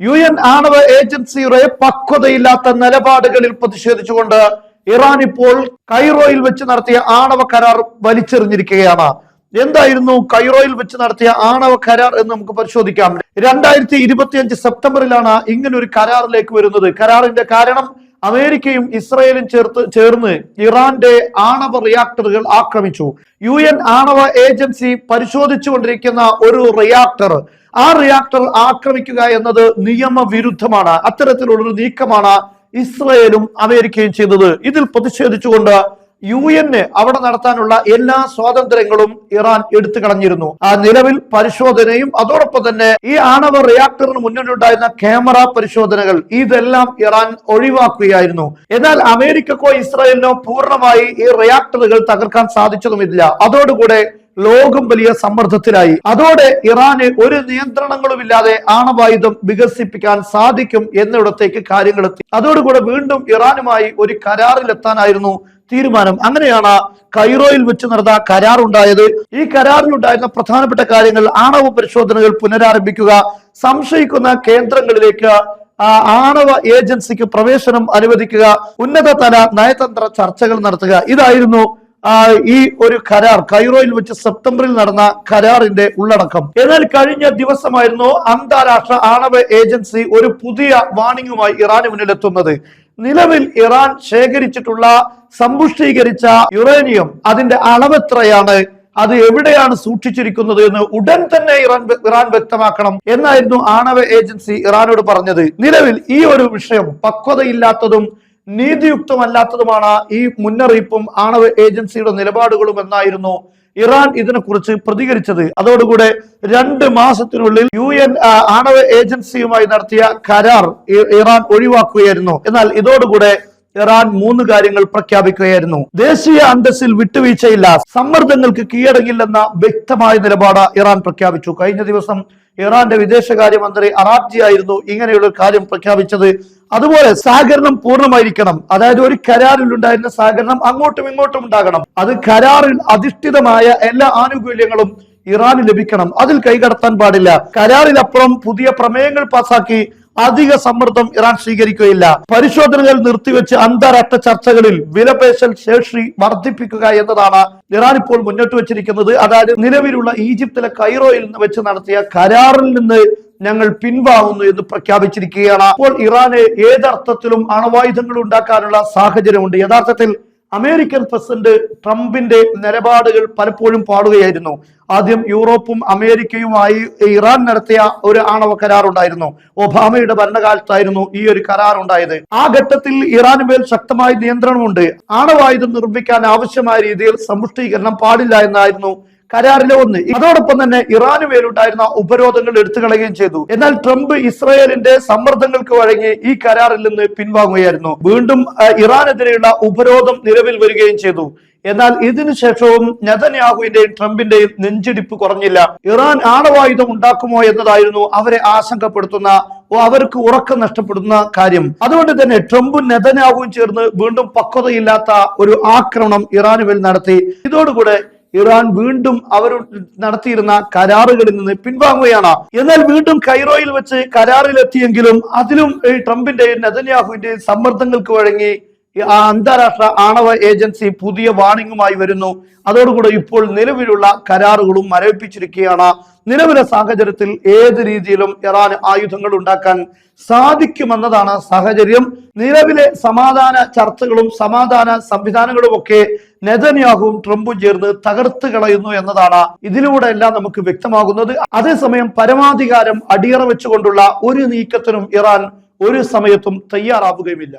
U N ആണവ ഏജൻസിയുടെ പക്വതയില്ലാത്ത നിലപാടുകളിൽ പ്രതിഷേധിച്ചുകൊണ്ട് ഇറാൻ ഇപ്പോൾ കൈറോയിൽ വെച്ച് നടത്തിയ ആണവ കരാർ വലിച്ചെറിഞ്ഞിരിക്കുകയാണ്. എന്തായിരുന്നു കൈറോയിൽ വെച്ച് നടത്തിയ ആണവ കരാർ എന്ന് നമുക്ക് പരിശോധിക്കാം. രണ്ടായിരത്തി ഇരുപത്തിയഞ്ച് സെപ്റ്റംബറിലാണ് ഇങ്ങനൊരു കരാറിലേക്ക് വരുന്നത്. കരാറിന്റെ കാരണം അമേരിക്കയും ഇസ്രയേലും ചേർത്ത് ചേർന്ന് ഇറാന്റെ ആണവ റിയാക്ടറുകൾ ആക്രമിച്ചു. യു എൻ ആണവ ഏജൻസി പരിശോധിച്ചുകൊണ്ടിരിക്കുന്ന ഒരു റിയാക്ടർ ആ റിയാക്ടർ ആക്രമിക്കുക എന്നത് നിയമവിരുദ്ധമാണ്. അത്തരത്തിലുള്ളൊരു നീക്കമാണ് ഇസ്രയേലും അമേരിക്കയും ചെയ്തത്. ഇതിൽ പ്രതിഷേധിച്ചുകൊണ്ട് യു എന് അവിടെ നടത്താനുള്ള എല്ലാ സ്വാതന്ത്ര്യങ്ങളും ഇറാൻ എടുത്തു കളഞ്ഞിരുന്നു ആ നിലവിൽ പരിശോധനയും അതോടൊപ്പം തന്നെ ഈ ആണവ റിയാക്ടറിന് മുന്നിലുണ്ടായിരുന്ന ക്യാമറ പരിശോധനകൾ ഇതെല്ലാം ഇറാൻ ഒഴിവാക്കുകയായിരുന്നു. എന്നാൽ അമേരിക്കക്കോ ഇസ്രായേലിനോ പൂർണമായി ഈ റിയാക്ടറുകൾ തകർക്കാൻ സാധിച്ചതുമില്ല. അതോടുകൂടെ ലോകം വലിയ സമ്മർദ്ദത്തിലായി. അതോടെ ഇറാന് ഒരു നിയന്ത്രണങ്ങളുമില്ലാതെ ആണവായുധം വികസിപ്പിക്കാൻ സാധിക്കും എന്നിടത്തേക്ക് കാര്യങ്ങൾ എത്തി അതോടുകൂടെ വീണ്ടും ഇറാനുമായി ഒരു കരാറിലെത്താനായിരുന്നു തീരുമാനം. അങ്ങനെയാണ് കൈറോയിൽ വെച്ച് നടന്ന കരാർ ഉണ്ടായത് ഈ കരാറിലുണ്ടായിരുന്ന പ്രധാനപ്പെട്ട കാര്യങ്ങൾ ആണവ പരിശോധനകൾ പുനരാരംഭിക്കുക സംശയിക്കുന്ന കേന്ദ്രങ്ങളിലേക്ക് ആണവ ഏജൻസിക്ക് പ്രവേശനം അനുവദിക്കുക ഉന്നതതല നയതന്ത്ര ചർച്ചകൾ നടത്തുക. ഇതായിരുന്നു ഈ ഒരു കരാർ. കൈറോയിൽ വെച്ച് സെപ്റ്റംബറിൽ നടന്ന കരാറിന്റെ ഉള്ളടക്കം. എന്നാൽ കഴിഞ്ഞ ദിവസമായിരുന്നു അന്താരാഷ്ട്ര ആണവ ഏജൻസി ഒരു പുതിയ വാണിംഗുമായി ഇറാന് മുന്നിലെത്തുന്നത്. നിലവിൽ ഇറാൻ ശേഖരിച്ചിട്ടുള്ള സമ്പുഷ്ടീകരിച്ച യുറേനിയം അതിന്റെ അളവെത്രയാണ് അത് എവിടെയാണ് സൂക്ഷിച്ചിരിക്കുന്നത് എന്ന് ഉടൻ തന്നെ ഇറാൻ ഇറാൻ വ്യക്തമാക്കണം എന്നായിരുന്നു ആണവ ഏജൻസി ഇറാനോട് പറഞ്ഞത്. നിലവിൽ ഈ ഒരു വിഷയം പക്വതയില്ലാത്തതും നീതിയുക്തമല്ലാത്തതുമാണ് ഈ മുന്നറിയിപ്പും ആണവ ഏജൻസിയുടെ നിലപാടുകളും എന്നായിരുന്നു ഇറാൻ ഇതിനെക്കുറിച്ച് പ്രതികരിച്ചത്. അതോടുകൂടെ രണ്ട് മാസത്തിനുള്ളിൽ യു എൻ ആണവ ഏജൻസിയുമായി നടത്തിയ കരാർ ഇറാൻ ഒഴിവാക്കുകയായിരുന്നു. എന്നാൽ ഇതോടുകൂടെ ഇറാൻ മൂന്ന് കാര്യങ്ങൾ പ്രഖ്യാപിക്കുകയായിരുന്നു. ദേശീയ അന്തസ്സിൽ വിട്ടുവീഴ്ചയില്ല സമ്മർദ്ദങ്ങൾക്ക് കീഴടങ്ങില്ലെന്ന വ്യക്തമായ നിലപാട് ഇറാൻ പ്രഖ്യാപിച്ചു. കഴിഞ്ഞ ദിവസം ഇറാന്റെ വിദേശകാര്യമന്ത്രി അറാബ്ജി ആയിരുന്നു ഇങ്ങനെയുള്ള കാര്യം പ്രഖ്യാപിച്ചത്. അതുപോലെ സഹകരണം പൂർണമായിരിക്കണം. അതായത് ഒരു കരാറിൽ ഉണ്ടായിരുന്ന സഹകരണം അങ്ങോട്ടും ഇങ്ങോട്ടും ഉണ്ടാകണം. അത് കരാറിൽ അധിഷ്ഠിതമായ എല്ലാ ആനുകൂല്യങ്ങളും ഇറാന് ലഭിക്കണം. അതിൽ കൈകടത്താൻ പാടില്ല. കരാറിൽ അപ്പുറം പുതിയ പ്രമേയങ്ങൾ പാസാക്കി അധിക സമ്മർദ്ദം ഇറാൻ സ്വീകരിക്കുകയില്ല. പരിശോധനകൾ നിർത്തിവെച്ച് അന്താരാഷ്ട്ര ചർച്ചകളിൽ വിലപേശൽ ശേഷി വർദ്ധിപ്പിക്കുക എന്നതാണ് ഇറാൻ ഇപ്പോൾ മുന്നോട്ട് വെച്ചിരിക്കുന്നത്. അതായത് നിലവിലുള്ള ഈജിപ്തിലെ കൈറോയിൽ നിന്ന് വെച്ച് നടത്തിയ കരാറിൽ നിന്ന് ഞങ്ങൾ പിൻവാങ്ങുന്നു എന്ന് പ്രഖ്യാപിച്ചിരിക്കുകയാണ്. അപ്പോൾ ഇറാന് ഏതർത്ഥത്തിലും അണവായുധങ്ങൾ ഉണ്ടാക്കാനുള്ള സാഹചര്യമുണ്ട്. യഥാർത്ഥത്തിൽ അമേരിക്കൻ പ്രസിഡന്റ് ട്രംപിന്റെ നിലപാടുകൾ പലപ്പോഴും പാടുകയായിരുന്നു. ആദ്യം യൂറോപ്പും അമേരിക്കയുമായി ഇറാൻ നടത്തിയ ഒരു ആണവ കരാർ ഉണ്ടായിരുന്നു ഒബാമയുടെ ഭരണകാലത്തായിരുന്നു ഈ ഒരു കരാർ ഉണ്ടായത് ആ ഘട്ടത്തിൽ ഇറാന് മേൽ ശക്തമായ നിയന്ത്രണമുണ്ട്. ആണവായുധം നിർമ്മിക്കാൻ ആവശ്യമായ രീതിയിൽ സമ്പുഷ്ടീകരണം പാടില്ല എന്നായിരുന്നു കരാറിലെ ഒന്ന്. അതോടൊപ്പം തന്നെ ഇറാന് മേലുണ്ടായിരുന്ന ഉപരോധങ്ങൾ എടുത്തു കളയുകയും ചെയ്തു. എന്നാൽ ട്രംപ് ഇസ്രായേലിന്റെ സമ്മർദ്ദങ്ങൾക്ക് വഴങ്ങി ഈ കരാറിൽ നിന്ന് പിൻവാങ്ങുകയായിരുന്നു. വീണ്ടും ഇറാനെതിരെയുള്ള ഉപരോധം നിലവിൽ വരികയും ചെയ്തു. എന്നാൽ ഇതിനുശേഷവും നെതന്യാഹുവിന്റെയും ട്രംപിന്റെയും നെഞ്ചിടിപ്പ് കുറഞ്ഞില്ല. ഇറാൻ ആണവായുധം ഉണ്ടാക്കുമോ എന്നതായിരുന്നു അവരെ ആശങ്കപ്പെടുത്തുന്ന അവർക്ക് ഉറക്കം നഷ്ടപ്പെടുന്ന കാര്യം. അതുകൊണ്ട് തന്നെ ട്രംപും നെതന്യാഹുവും ചേർന്ന് വീണ്ടും പക്വതയില്ലാത്ത ഒരു ആക്രമണം ഇറാനുമേൽ നടത്തി. ഇതോടുകൂടെ ഇറാൻ വീണ്ടും അവർ നടത്തിയിരുന്ന കരാറുകളിൽ നിന്ന് പിൻവാങ്ങുകയാണ്. എന്നാൽ വീണ്ടും കൈറോയിൽ വെച്ച് കരാറിലെത്തിയെങ്കിലും അതിലും ട്രംപിന്റെയും നെതന്യാഹുവിന്റെയും സമ്മർദ്ദങ്ങൾക്ക് വഴങ്ങി അന്താരാഷ്ട്ര ആണവ ഏജൻസി പുതിയ വാണിംഗുമായി വരുന്നു. അതോടുകൂടെ ഇപ്പോൾ നിലവിലുള്ള കരാറുകളും മരവിപ്പിച്ചിരിക്കുകയാണ്. നിലവിലെ സാഹചര്യത്തിൽ ഏത് രീതിയിലും ഇറാൻ ആയുധങ്ങൾ ഉണ്ടാക്കാൻ സാധിക്കുമെന്നതാണ് സാഹചര്യം. നിലവിലെ സമാധാന ചർച്ചകളും സമാധാന സംവിധാനങ്ങളും ഒക്കെ നെതന്യാഹുവും ട്രംപും ചേർന്ന് തകർത്ത് കളയുന്നു എന്നതാണ് ഇതിലൂടെ എല്ലാം നമുക്ക് വ്യക്തമാകുന്നത്. അതേസമയം പരമാധികാരം അടിയറ വെച്ചുകൊണ്ടുള്ള ഒരു നീക്കത്തിനും ഇറാൻ ഒരു സമയത്തും തയ്യാറാവുകയുമില്ല.